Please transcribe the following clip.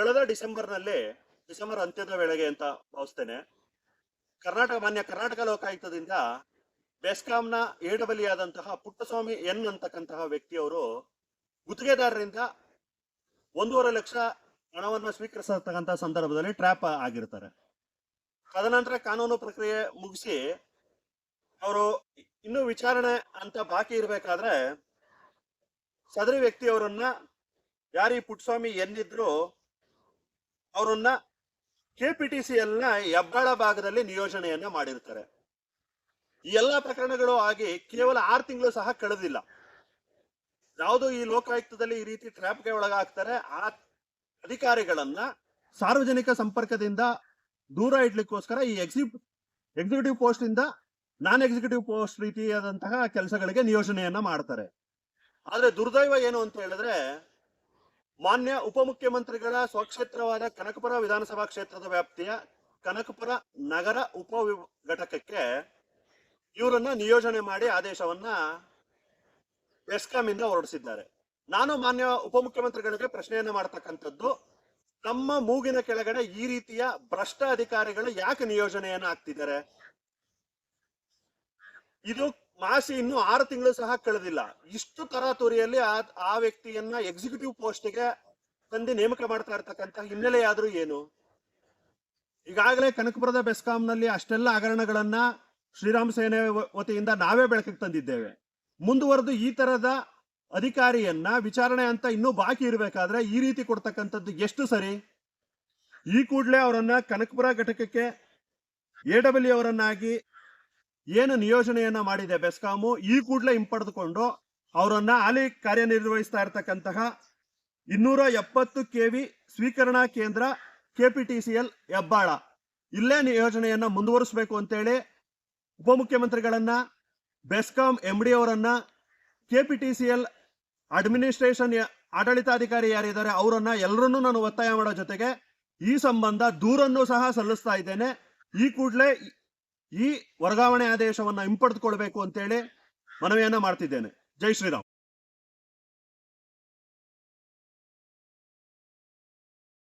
ಕಳೆದ ಡಿಸೆಂಬರ್ನಲ್ಲಿ, ಡಿಸೆಂಬರ್ ಅಂತ್ಯದ ವೇಳೆಗೆ ಅಂತ ಭಾವಿಸ್ತೇನೆ, ಕರ್ನಾಟಕ, ಮಾನ್ಯ ಕರ್ನಾಟಕ ಲೋಕಾಯುಕ್ತದಿಂದ ಬೆಸ್ಕಾಂನ ಏಡಬಲಿಯಾದಂತಹ ಪುಟ್ಟಸ್ವಾಮಿ ಎನ್ ಅಂತಕ್ಕಂತಹ ವ್ಯಕ್ತಿಯವರು ಗುತ್ತಿಗೆದಾರರಿಂದ ಒಂದೂವರೆ ಲಕ್ಷ ಹಣವನ್ನು ಸ್ವೀಕರಿಸತಕ್ಕಂತಹ ಸಂದರ್ಭದಲ್ಲಿ ಟ್ರ್ಯಾಪ್ ಆಗಿರ್ತಾರೆ. ತದನಂತರ ಕಾನೂನು ಪ್ರಕ್ರಿಯೆ ಮುಗಿಸಿ ಅವರು ಇನ್ನೂ ವಿಚಾರಣೆ ಅಂತ ಬಾಕಿ ಇರಬೇಕಾದ್ರೆ ಸದರಿ ವ್ಯಕ್ತಿಯವರನ್ನ ಯಾರೀ ಪುಟ್ಟಸ್ವಾಮಿ ಎನ್ನಿದ್ರು ಅವರನ್ನ ಕೆಪಿಟಿಸಿ ನ ಹೆಬ್ಬಾಳ ಭಾಗದಲ್ಲಿ ನಿಯೋಜನೆಯನ್ನ ಮಾಡಿರ್ತಾರೆ. ಈ ಎಲ್ಲಾ ಪ್ರಕರಣಗಳು ಆಗಿ ಕೇವಲ ಆರು ತಿಂಗಳು ಸಹ ಕಳೆದಿಲ್ಲ. ಯಾವುದು ಈ ಲೋಕಾಯುಕ್ತದಲ್ಲಿ ಈ ರೀತಿ ಟ್ರ್ಯಾಪ್ಗೆ ಒಳಗಾಗ್ತಾರೆ. ಆ ಅಧಿಕಾರಿಗಳನ್ನ ಸಾರ್ವಜನಿಕ ಸಂಪರ್ಕದಿಂದ ದೂರ ಇಡ್ಲಿಕ್ಕೋಸ್ಕರ ಈ ಎಕ್ಸಿ ಎಕ್ಸಿಕ್ಯೂಟಿವ್ ಪೋಸ್ಟ್ ಇಂದ ನಾನ್ ಎಕ್ಸಿಕ್ಯೂಟಿವ್ ಪೋಸ್ಟ್ ರೀತಿಯಾದಂತಹ ಕೆಲಸಗಳಿಗೆ ನಿಯೋಜನೆಯನ್ನ ಮಾಡ್ತಾರೆ. ಆದ್ರೆ ದುರ್ದೈವ ಏನು ಅಂತ ಹೇಳಿದ್ರೆ ಮಾನ್ಯ ಉಪಮುಖ್ಯಮಂತ್ರಿಗಳ ಸ್ವಕ್ಷೇತ್ರವಾದ ಕನಕಪುರ ವಿಧಾನಸಭಾ ಕ್ಷೇತ್ರದ ವ್ಯಾಪ್ತಿಯ ಕನಕಪುರ ನಗರ ಉಪ ಘಟಕಕ್ಕೆ ಇವರನ್ನ ನಿಯೋಜನೆ ಮಾಡಿ ಆದೇಶವನ್ನ ಎಸ್ಕಾಂ ಇಂದ ಹೊರಡಿಸಿದ್ದಾರೆ. ನಾನು ಮಾನ್ಯ ಉಪಮುಖ್ಯಮಂತ್ರಿಗಳಿಗೆ ಪ್ರಶ್ನೆಯನ್ನ ಮಾಡ್ತಕ್ಕಂಥದ್ದು ತಮ್ಮ ಮೂಗಿನ ಕೆಳಗಡೆ ಈ ರೀತಿಯ ಭ್ರಷ್ಟ ಅಧಿಕಾರಿಗಳು ಯಾಕೆ ನಿಯೋಜನೆಯನ್ನ ಆಗ್ತಿದ್ದಾರೆ ಇದು ಮಾಸಿ ಇನ್ನು ಆರು ತಿಂಗಳು ಸಹ ಕಳೆದಿಲ್ಲ. ಇಷ್ಟು ತರಾತುರಿಯಲ್ಲಿ ಆ ವ್ಯಕ್ತಿಯನ್ನ ಎಕ್ಸಿಕ್ಯೂಟಿವ್ ಪೋಸ್ಟ್ಗೆ ತಂದು ನೇಮಕ ಮಾಡ್ತಾ ಇರ್ತಕ್ಕಂಥ ಹಿನ್ನೆಲೆ ಏನು? ಈಗಾಗಲೇ ಕನಕಪುರದ ಬೆಸ್ಕಾಂನಲ್ಲಿ ಅಷ್ಟೆಲ್ಲ ಹಗರಣಗಳನ್ನ ಶ್ರೀರಾಮ್ ಸೇನೆ ವತಿಯಿಂದ ನಾವೇ ಬೆಳಕಿಗೆ ತಂದಿದ್ದೇವೆ. ಮುಂದುವರೆದು ಈ ತರದ ಅಧಿಕಾರಿಯನ್ನ ವಿಚಾರಣೆ ಅಂತ ಇನ್ನೂ ಬಾಕಿ ಇರಬೇಕಾದ್ರೆ ಈ ರೀತಿ ಕೊಡ್ತಕ್ಕಂಥದ್ದು ಎಷ್ಟು ಸರಿ? ಈ ಕೂಡಲೇ ಅವರನ್ನ ಕನಕಪುರ ಘಟಕಕ್ಕೆ ಎ ಡಬ್ಲ್ಯೂ ಅವರನ್ನಾಗಿ ಏನು ನಿಯೋಜನೆಯನ್ನ ಮಾಡಿದೆ ಬೆಸ್ಕಾಮು, ಈ ಕೂಡಲೇ ಹಿಂಪಡೆದುಕೊಂಡು ಅವರನ್ನ ಅಲ್ಲಿ ಕಾರ್ಯನಿರ್ವಹಿಸ್ತಾ ಇರತಕ್ಕಂತಹ ಇನ್ನೂರ ಎಪ್ಪತ್ತು ಕೆವಿ ಸ್ವೀಕರಣಾ ಕೇಂದ್ರ ಕೆಪಿಟಿಸಿಎಲ್ ಹೆಬ್ಬಾಳ. ಇಲ್ಲೇ ನಿಯೋಜನೆಯನ್ನ ಮುಂದುವರಿಸಬೇಕು ಅಂತೇಳಿ ಉಪಮುಖ್ಯಮಂತ್ರಿಗಳನ್ನ, ಬೆಸ್ಕಾಂ ಎಂ ಡಿ ಅವರನ್ನ, ಕೆಪಿಟಿಸಿಎಲ್ ಅಡ್ಮಿನಿಸ್ಟ್ರೇಷನ್ ಆಡಳಿತಾಧಿಕಾರಿ ಯಾರಿದ್ದಾರೆ ಅವರನ್ನ ಎಲ್ಲರನ್ನೂ ನಾನು ಒತ್ತಾಯ ಮಾಡೋ ಜೊತೆಗೆ ಈ ಸಂಬಂಧ ದೂರನ್ನು ಸಹ ಸಲ್ಲಿಸ್ತಾ ಇದ್ದೇನೆ. ಈ ಕೂಡಲೇ ಈ ವರ್ಗಾವಣೆ ಆದೇಶವನ್ನ ಹಿಂಪಡೆದುಕೊಳ್ಬೇಕು ಅಂತೇಳಿ ಮನವಿಯನ್ನ ಮಾಡ್ತಿದ್ದೇನೆ. ಜೈ ಶ್ರೀರಾಮ್.